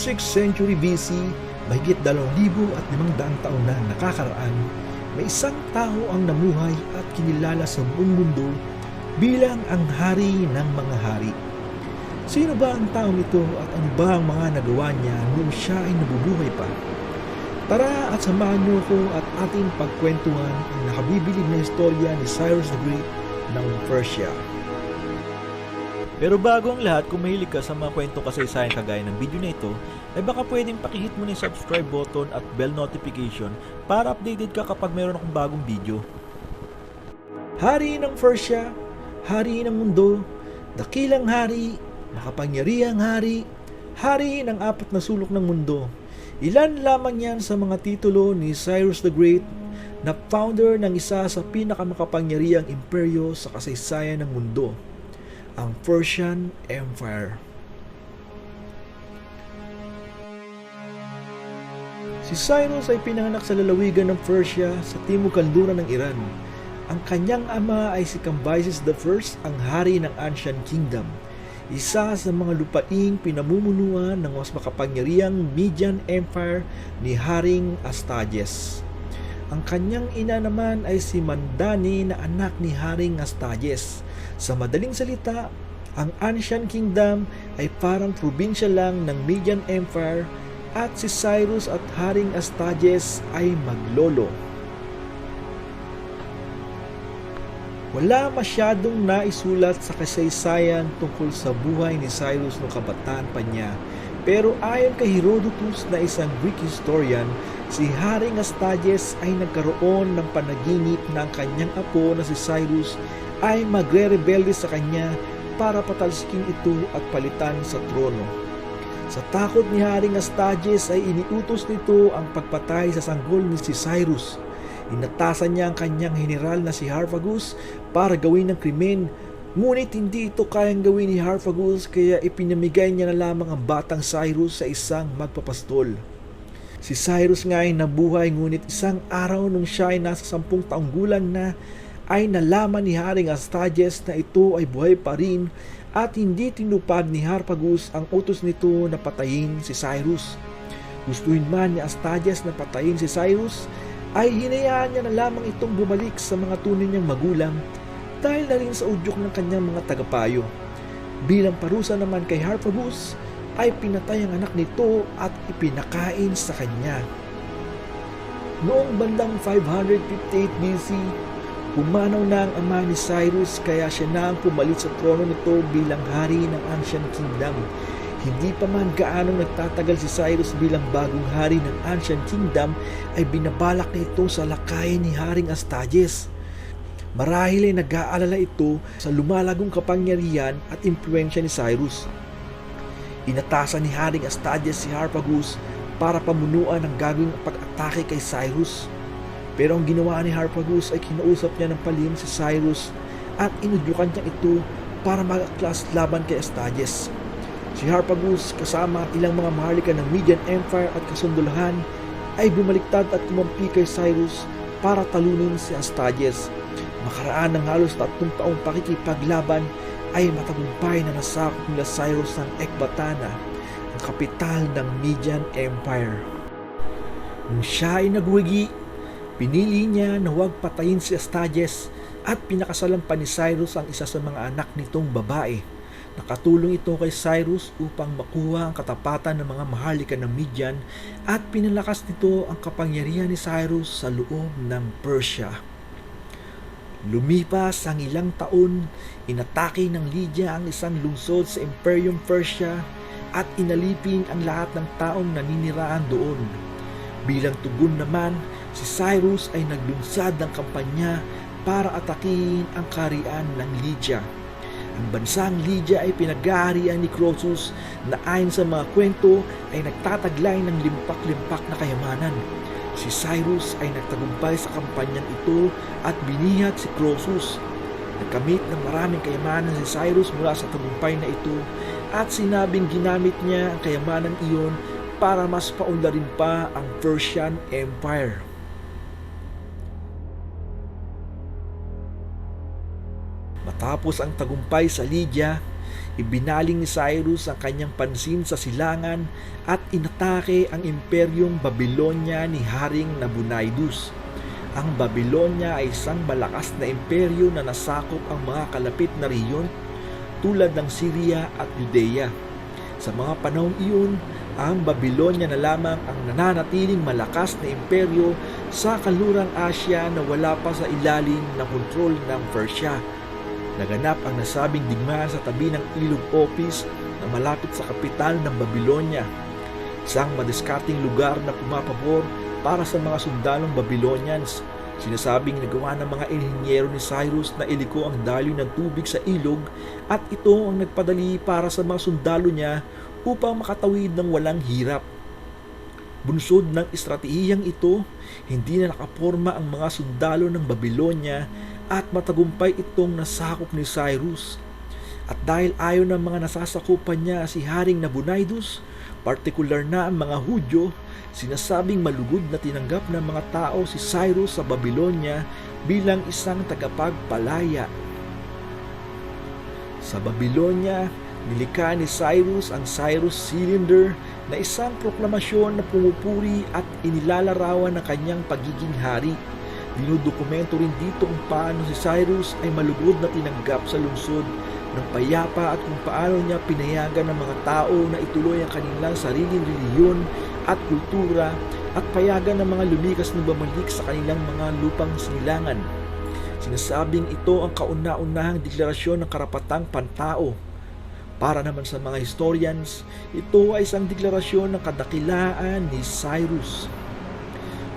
Noong 6th century BC, mahigit 2,500 taon na nakakaraan, may isang tao ang namuhay at kinilala sa buong mundo bilang ang hari ng mga hari. Sino ba ang taong ito at ano ba ang mga nagawa niya noong siya ay nabubuhay pa? Tara at samahan niyo ko at ating pagkwentuhan ang nakabibilib na istorya ni Cyrus the Great ng Persia. Pero bago ang lahat, kung mahilig ka sa mga kwentong kasaysayan kagaya ng video na ito, ay baka pwedeng pakihit mo na yung subscribe button at bell notification para updated ka kapag mayroon akong bagong video. Hari ng Persia, hari ng mundo, dakilang hari, makapangyarihang hari, hari ng apat na sulok ng mundo. Ilan lamang yan sa mga titulo ni Cyrus the Great na founder ng isa sa pinakamakapangyarihang imperyo sa kasaysayan ng mundo, ang Persian Empire. Si Cyrus ay pinanganak sa lalawigan ng Persia sa timog kanluran ng Iran. Ang kanyang ama ay si Cambyses I, ang hari ng Ancient Kingdom, isa sa mga lupaing pinamumunuan ng mas makapangyarihang Median Empire ni Haring Astyages. Ang kanyang ina naman ay si Mandani na anak ni Haring Astyages. Sa madaling salita, ang Ancient Kingdom ay parang probinsya lang ng Median Empire at si Cyrus at Haring Astyages ay maglolo. Wala masyadong naisulat sa kasaysayan tungkol sa buhay ni Cyrus noong kabataan pa niya. Pero ayon kay Herodotus na isang Greek historian, si Haring Astyages ay nagkaroon ng panaginip na ang kanyang apo na si Cyrus ay magre-rebelde sa kanya para patalsikin ito at palitan sa trono. Sa takot ni Haring Astyages ay iniutos nito ang pagpatay sa sanggol ni si Cyrus. Inatasan niya ang kanyang general na si Harpagus para gawin ng krimen. Ngunit hindi ito kayang gawin ni Harpagus kaya ipinamigay niya na lamang ang batang Cyrus sa isang magpapastol. Si Cyrus nga ay nabuhay ngunit isang araw nung siya ay nasa sampung taong gulang na ay nalaman ni Haring Astyages na ito ay buhay pa rin at hindi tinupad ni Harpagus ang utos nito na patayin si Cyrus. Gustuhin man ni Astyages na patayin si Cyrus, ay hinayaan niya na lamang itong bumalik sa mga tunay niyang magulang dahil na rin sa udyok ng kanyang mga tagapayo. Bilang parusa naman kay Harpagus, ay pinatay ang anak nito at ipinakain sa kanya. Noong bandang 558 BC, pumanaw na ang ama ni Cyrus kaya siya na ang pumalit sa trono nito bilang hari ng Ancient Kingdom. Hindi pa man gaanong nagtatagal si Cyrus bilang bagong hari ng Ancient Kingdom ay binabalak na ito sa lakayin ni Haring Astyages. Marahil ay nag-aalala ito sa lumalagong kapangyarihan at impluensya ni Cyrus. Inatasan ni Haring Astyages si Harpagus para pamunuan ang gagawing pag-atake kay Cyrus. Pero ang ginawa ni Harpagus ay kinausap niya ng palihim si Cyrus at inudyukan niya ito para mag-aklas laban kay Astyages. Si Harpagus kasama ang ilang mga maharlika ng Median Empire at kasundulahan ay bumaliktad at kumampi kay Cyrus para talunin si Astyages. Makaraan ng halos tatlong taong pakikipaglaban ay matagumpay na nasakop nila Cyrus ng Ekbatana, ang kapital ng Median Empire. Nung siya ay nagwigi, pinili niya na huwag patayin si Astyages at pinakasalan pa ni Cyrus ang isa sa mga anak nitong babae. Nakatulong ito kay Cyrus upang makuha ang katapatan ng mga maharlika ng Midian at pinalakas nito ang kapangyarihan ni Cyrus sa loob ng Persia. Lumipas ang ilang taon, inatake ng Lydia ang isang lungsod sa Imperium Persia at inalipin ang lahat ng taong naniniraan doon. Bilang tugon naman, si Cyrus ay naglunsad ng kampanya para atakin ang karian ng Lydia. Ang bansang Lydia ay pinag-aarian ni Croesus na ayon sa mga kwento ay nagtataglay ng limpak-limpak na kayamanan. Si Cyrus ay nagtagumpay sa kampanyang ito at binihat si Croesus. Nagkamit ng maraming kayamanan si Cyrus mula sa tagumpay na ito at sinabing ginamit niya ang kayamanan iyon para mas paunlarin pa ang Persian Empire. Matapos ang tagumpay sa Lydia, Ibinaling ni Cyrus ang kanyang pansin sa silangan at inatake ang imperyong Babylonia ni Haring Nabonidus. Ang Babylonia ay isang malakas na imperyo na nasakop ang mga kalapit na riyon tulad ng Syria at Judea. Sa mga panahong iyon, ang Babylonia na lamang ang nananatiling malakas na imperyo sa kalurang Asya na wala pa sa ilalim ng kontrol ng Persia. Naganap ang nasabing digmaan sa tabi ng Ilog Opis na malapit sa kapital ng Babylonia. Isang madiskarting lugar na pumapabor para sa mga sundalong Babylonians. Sinasabing nagawa ng mga inhinyero ni Cyrus na iliko ang daloy ng tubig sa ilog at ito ang nagpadali para sa mga sundalo niya upang makatawid ng walang hirap. Bunsod ng estratehiyang ito, hindi na nakaporma ang mga sundalo ng Babylonia at matagumpay itong nasakop ni Cyrus. At dahil ayaw ng mga nasasakupan niya si Haring Nabonidus, partikular na ang mga Hudyo, sinasabing malugod na tinanggap ng mga tao si Cyrus sa Babylonia bilang isang tagapagpalaya. Sa Babylonia, nilikha ni Cyrus ang Cyrus Cylinder na isang proklamasyon na pumupuri at inilalarawan ng kanyang pagiging hari. Dinudokumento rin dito kung paano si Cyrus ay malugod na tinanggap sa lungsod ng payapa at kung paano niya pinayagan ng mga tao na ituloy ang kanilang sariling reliyon at kultura at payagan ng mga lumikas na bumalik sa kanilang mga lupang sinilangan. Sinasabing ito ang kauna-unahang deklarasyon ng karapatang pantao. Para naman sa mga historians, ito ay isang deklarasyon ng kadakilaan ni Cyrus.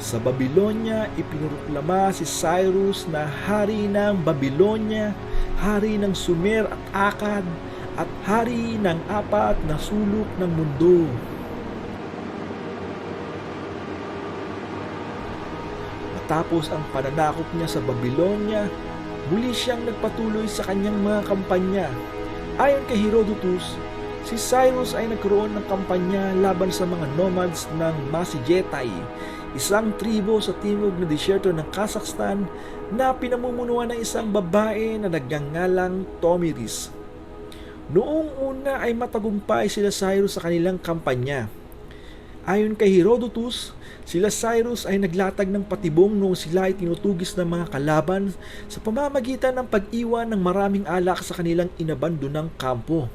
Sa Babylonia, ipinuruklama si Cyrus na hari ng Babylonia, hari ng Sumer at Akkad, at hari ng apat na sulok ng mundo. Matapos ang pananakop niya sa Babylonia, muli siyang nagpatuloy sa kanyang mga kampanya. Ayon kay Herodotus, si Cyrus ay nagkaroon ng kampanya laban sa mga nomads ng Masijetay, isang tribo sa timog na disyerto ng Kazakhstan na pinamumunuan ng isang babae na nagngangalang Tomiris. Noong una ay matagumpay sila Cyrus sa kanilang kampanya. Ayon kay Herodotus, sila Cyrus ay naglatag ng patibong noong sila ay tinutugis ng mga kalaban sa pamamagitan ng pag-iwan ng maraming alak sa kanilang inabandonang kampo.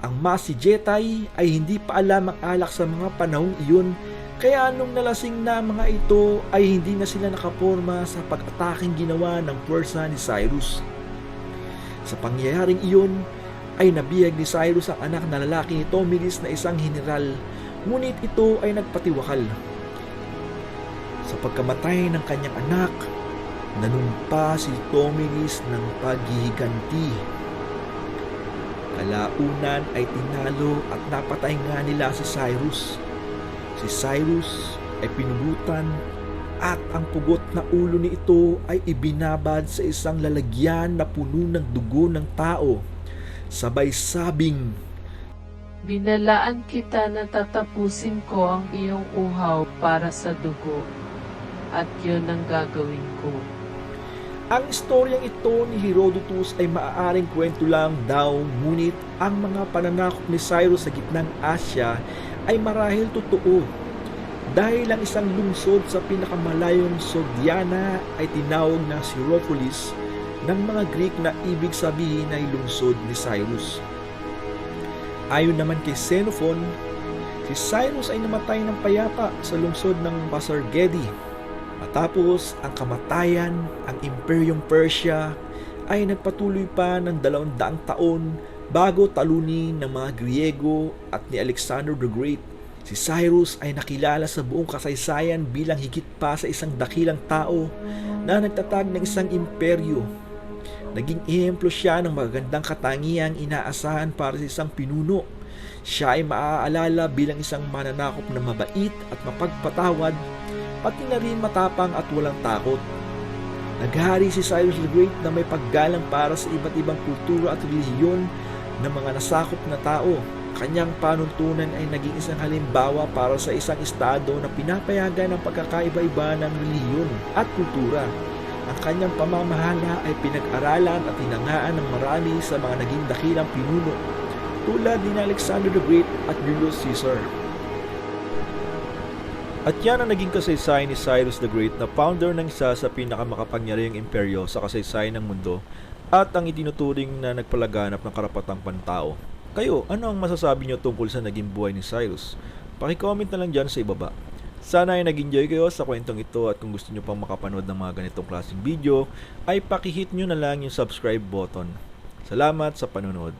Ang Masijetay ay hindi pa alam ang alak sa mga panahong iyon kaya nung nalasing na mga ito ay hindi na sila nakaporma sa pag-ataking ginawa ng puwersa ni Cyrus. Sa pangyayaring iyon ay nabiyag ni Cyrus ang anak na lalaki ni Tomiris na isang general ngunit ito ay nagpatiwakal. Sa pagkamatay ng kanyang anak, nanumpa si Tomiris ng paghihiganti. Kalaunan ay tinalo at napatay nga nila si Cyrus. Si Cyrus ay pinugutan at ang pugot na ulo ni ito ay ibinabad sa isang lalagyan na puno ng dugo ng tao. Sabay sabing, Binalaan kita na tatapusin ko ang iyong uhaw para sa dugo. At yun ang gagawin ko. Ang istoryang ito ni Herodotus ay maaaring kwento lang daw ngunit ang mga pananakop ni Cyrus sa gitnang Asya ay marahil totoo. Dahil ang isang lungsod sa pinakamalayong Sogdiana ay tinawag na Syropolis ng mga Greek na ibig sabihin ay lungsod ni Cyrus. Ayon naman kay Xenophon, si Cyrus ay namatay ng payapa sa lungsod ng Pasargedi Matapos ang kamatayan, ang Imperyong Persia ay nagpatuloy pa ng dalawang taon bago talunin ng mga Griego at ni Alexander the Great. Si Cyrus ay nakilala sa buong kasaysayan bilang higit pa sa isang dakilang tao na nagtatag ng isang imperyo. Naging ehemplo siya ng magagandang katangiang inaasahan para sa isang pinuno. Siya ay maaalala bilang isang mananakop na mabait at mapagpatawad pati na rin matapang at walang takot. Naghari si Cyrus the Great na may paggalang para sa iba't ibang kultura at relihiyon ng mga nasakop na tao. Kanyang panuntunan ay naging isang halimbawa para sa isang estado na pinapayagan ang pagkakaiba-iba ng relihiyon at kultura. Ang kanyang pamamahala ay pinag-aralan at tinangaan ng marami sa mga naging dakilang pinuno tulad ni Alexander the Great at Julius Caesar. At yan ang naging kasaysayan ni Cyrus the Great na founder ng isa sa pinakamakapangyarihang imperyo sa kasaysayan ng mundo at ang itinuturing na nagpalaganap ng karapatang pantao. Kayo, ano ang masasabi nyo tungkol sa naging buhay ni Cyrus? Pakicomment na lang dyan sa ibaba. Sana ay nag-enjoy kayo sa kwentong ito at kung gusto nyo pang makapanood ng mga ganitong klaseng video, ay pakihit nyo na lang yung subscribe button. Salamat sa panonood.